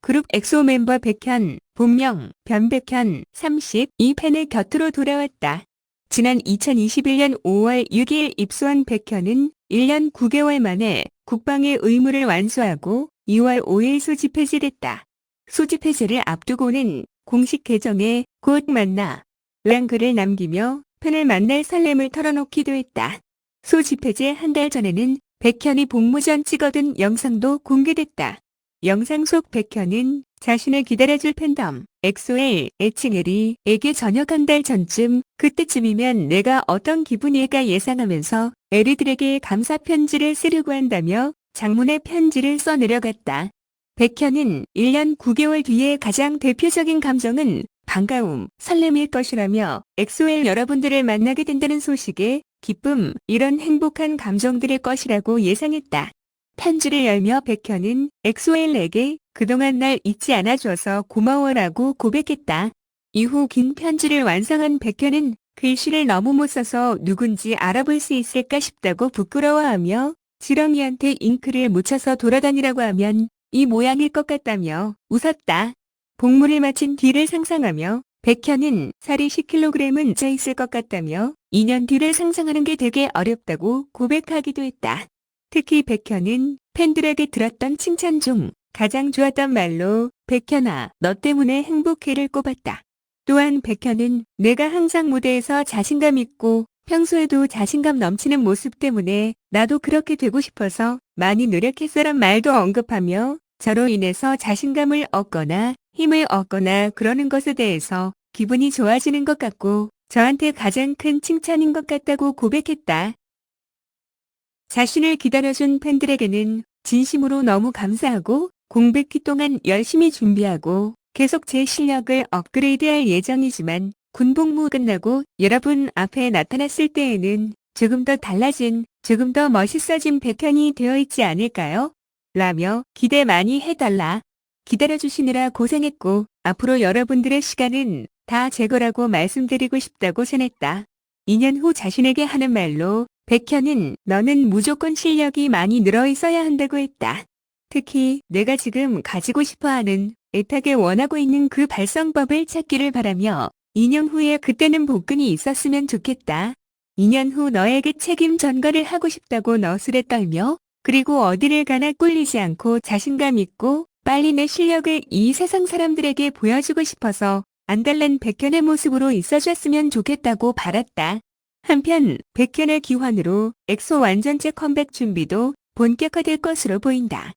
그룹 엑소 멤버 백현, 본명, 변백현 32팬의 곁으로 돌아왔다. 지난 2021년 5월 6일 입소한 백현은 1년 9개월 만에 국방의 의무를 완수하고 2월 5일 소집 해제됐다. 소집 해제를 앞두고는 공식 계정에 곧 만나 란 글을 남기며 팬을 만날 설렘을 털어놓기도 했다. 소집 해제 한 달 전에는 백현이 복무 전 찍어둔 영상도 공개됐다. 영상 속 백현은 자신을 기다려줄 팬덤 엑소엘 애칭에리에게 저녁 한 달 전쯤 그때쯤이면 내가 어떤 기분일까 예상하면서 에리들에게 감사 편지를 쓰려고 한다며 장문의 편지를 써 내려갔다. 백현은 1년 9개월 뒤에 가장 대표적인 감정은 반가움, 설렘일 것이라며 엑소엘 여러분들을 만나게 된다는 소식에 기쁨, 이런 행복한 감정들일 것이라고 예상했다. 편지를 열며 백현은 엑소엘에게 그동안 날 잊지 않아줘서 고마워라고 고백했다. 이후 긴 편지를 완성한 백현은 글씨를 너무 못 써서 누군지 알아볼 수 있을까 싶다고 부끄러워하며 지렁이한테 잉크를 묻혀서 돌아다니라고 하면 이 모양일 것 같다며 웃었다. 복무를 마친 뒤를 상상하며 백현은 살이 10kg은 쪄 있을 것 같다며 2년 뒤를 상상하는 게 되게 어렵다고 고백하기도 했다. 특히 백현은 팬들에게 들었던 칭찬 중 가장 좋았던 말로 백현아 너 때문에 행복해를 꼽았다. 또한 백현은 내가 항상 무대에서 자신감 있고 평소에도 자신감 넘치는 모습 때문에 나도 그렇게 되고 싶어서 많이 노력했어란 말도 언급하며 저로 인해서 자신감을 얻거나 힘을 얻거나 그러는 것에 대해서 기분이 좋아지는 것 같고 저한테 가장 큰 칭찬인 것 같다고 고백했다. 자신을 기다려준 팬들에게는 진심으로 너무 감사하고 공백기 동안 열심히 준비하고 계속 제 실력을 업그레이드할 예정이지만 군복무 끝나고 여러분 앞에 나타났을 때에는 조금 더 달라진, 조금 더 멋있어진 백현이 되어 있지 않을까요? 라며 기대 많이 해달라. 기다려주시느라 고생했고 앞으로 여러분들의 시간은 다 제 거라고 말씀드리고 싶다고 전했다. 2년 후 자신에게 하는 말로 백현은 너는 무조건 실력이 많이 늘어 있어야 한다고 했다. 특히 내가 지금 가지고 싶어 하는 애타게 원하고 있는 그 발성법을 찾기를 바라며 2년 후에 그때는 복근이 있었으면 좋겠다. 2년 후 너에게 책임 전가를 하고 싶다고 너스레 떨며 그리고 어디를 가나 꿀리지 않고 자신감 있고 빨리 내 실력을 이 세상 사람들에게 보여주고 싶어서 안달난 백현의 모습으로 있어줬으면 좋겠다고 바랐다. 한편 백현의 기환으로 엑소 완전체 컴백 준비도 본격화될 것으로 보인다.